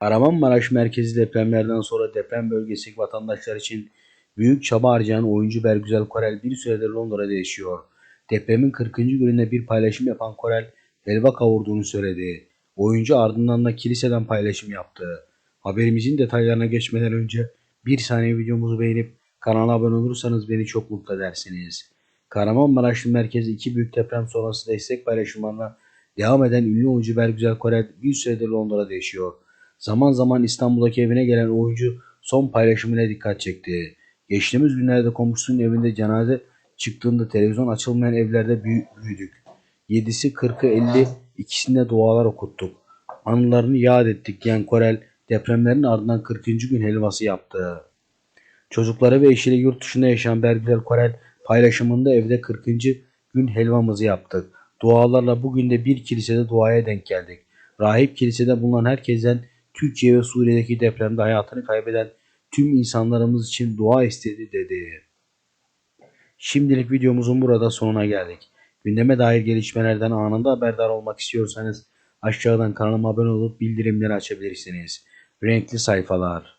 Kahramanmaraş merkezi depremlerden sonra deprem bölgesi vatandaşlar için büyük çaba harcayan oyuncu Bergüzel Korel bir süredir Londra'da yaşıyor. Depremin 40. gününde bir paylaşım yapan Korel helva kavurduğunu söyledi. Oyuncu ardından da kiliseden paylaşım yaptı. Haberimizin detaylarına geçmeden önce bir saniye videomuzu beğenip kanala abone olursanız beni çok mutlu edersiniz. Kahramanmaraş merkezi iki büyük deprem sonrası destek paylaşımlarına devam eden ünlü oyuncu Bergüzel Korel bir süredir Londra'da yaşıyor. Zaman zaman İstanbul'daki evine gelen oyuncu son paylaşımına dikkat çekti. Geçtiğimiz günlerde komşusunun evinde cenaze çıktığında televizyon açılmayan evlerde büyü- büyüdük. 7'si 40'ı 50 ikisinde dualar okuttuk. Anılarını yad ettik diyen Korel depremlerin ardından 40. gün helvası yaptı. Çocukları ve eşiyle yurt dışında yaşayan Bergüzel Korel paylaşımında evde 40. gün helvamızı yaptık. Dualarla bugün de bir kilisede duaya denk geldik. Rahip kilisede bulunan herkesten Türkiye ve Suriye'deki depremde hayatını kaybeden tüm insanlarımız için dua istedi dedi. Şimdilik videomuzun burada sonuna geldik. Gündeme dair gelişmelerden anında haberdar olmak istiyorsanız aşağıdan kanalıma abone olup bildirimleri açabilirsiniz. Renkli sayfalar.